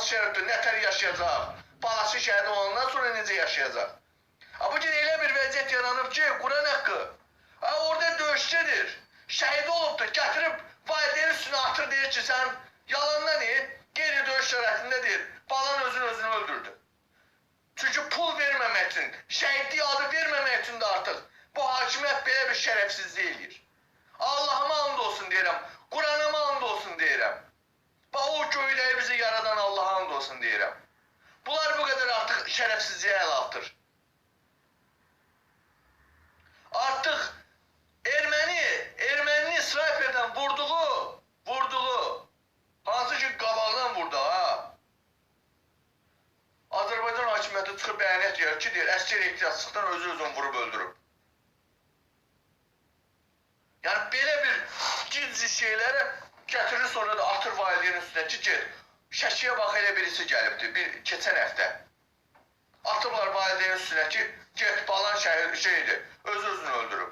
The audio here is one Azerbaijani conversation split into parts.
bazı şəhərdə nətər yaşayacaq, başı şəhid olandan sonra necə yaşayacaq? Ha, bugün elə bir vəziyyət yaranıb ki, Quran haqqı, ha, orada döyüşçədir, şəhid olubdur, gətirib valideyni üstünə atır, deyir ki, sən yalandan iyi, geri döyüş şərətində deyir, balan özünü özünü öldürdü. Çünki pul verməmək üçün, şəhidliyi adı verməmək üçün də artıq bu hakimiyyət belə bir şərəfsizlik eləyir. Allah'ıma and olsun deyirəm, Kur'an'ıma and olsun deyirəm. Göyləri bizi yaradan Allaha and olsun deyirəm. Bunlar bu qədər artıq şərəfsizliyə əl atır. Artıq erməni, ermənini snayperdən vurduğu, vurduğu, hansı ki qabağdan vurdu ha. Azərbaycan hakimiyyəti çıxıb bəyanət yayır ki, deyir, əskər ehtiyatsızlıqdan özü özünü vurub öldürüb. Ki, get. Şəkiyə bax elə birisi gəlibdi bir keçən həftə. Atıblar valideynin üstünə ki, get balan şəhid şeydir, öz özünü öldürüb.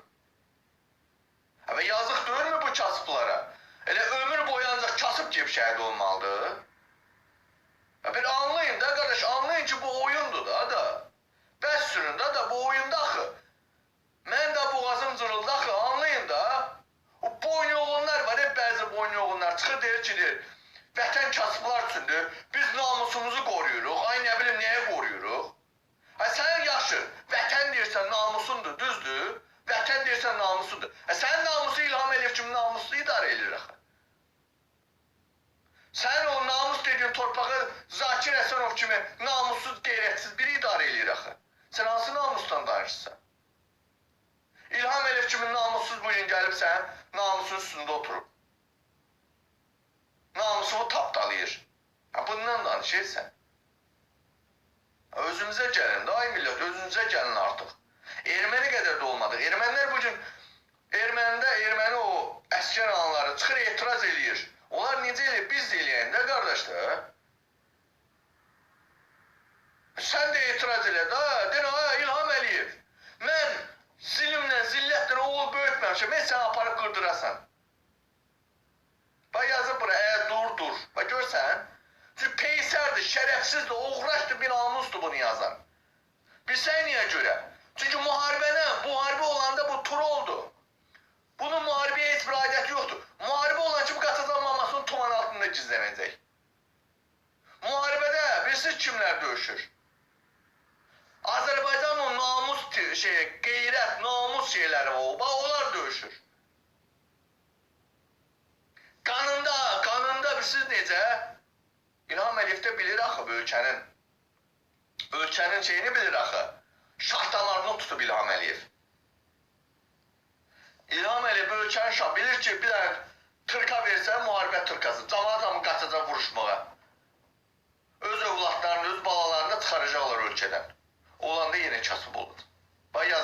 Ha, Və yazıq deyilmi bu kasıblara? Elə ömür boyu ancaq kasıb gəlib şəhid olmalıdır. Ya bir anlayın da qardaş, anlayın ki bu oyundur da da. Bəs sürün da da bu oyunda axı. Mən də boğazım cırıldı axı, anlayın da. O boyun yoğunlar var, hep bəzi boyun yoğunlar çıxır deyir ki, deyir, vətən kasıblar üçündür, biz namusumuzu qoruyuruq, ay nə bilim nəyə qoruyuruq. Ha sən yaxşı, vətən deyirsən namusundur, düzdür? Vətən deyirsən namusundur. Ha sən namusu İlham Əliyev kimi namuslu idarə edir axı. Sən o namus dediyin torpağı Zakir Həsənov kimi namussuz, qeyrətsiz biri idarə edir axı. Sən hansı namusdan danışırsan? İlham Əliyev kimi namussuz bu gün gəlib sən namusun üstündə oturub. Namusumu tapdalayır. Ha bundan danışırsan. Ha, Özümüzə gəlin də ay millət, özünüzə gəlin artıq. Erməni qədər də olmadıq. Ermənilər bu gün Erməndə erməni o əskər anları çıxır etiraz eləyir. Onlar necə eləyir? Biz də eləyəndə də qardaşlar. Sən də etiraz elə də, den ha İlham Əliyev. Mən zilmlə, zillətlə oğul böyütməmişəm. Mən səni aparıb qırdırasan. Bax yazıb bura, ə, dur, dur. Bax görsən? Peysərdir, şərəfsizdir, oğraşdır, bir namusdur bunu yazan. Bilsən niyə görə? Çünki müharibənə, müharibə olanda bu troldur. Bunun müharibəyə heç bir adəti yoxdur. Müharibə olan kimi qaçacaq mamasının tuman altında gizlənəcək. Müharibədə bilirsiniz kimlər döyüşür? Azərbaycanın o namus şey, qeyrət, namus şeyləri o, bax onlar döyüşür. Qanında, bilirsiniz necə? İlham Əliyev də bilir axı ölkənin. Ölkənin şeyini bilir axı. Şah damarını tutub İlham Əliyev. İlham Əliyev ölkənin şah bilir ki, bir dənə tırka versə müharibə tırkası. Camaat hamı qaçacaq vuruşmağa. Öz övladlarını, öz balalarını çıxaracaqlar ölkədən. Olanda yenə kasıb olur. Bax yazın.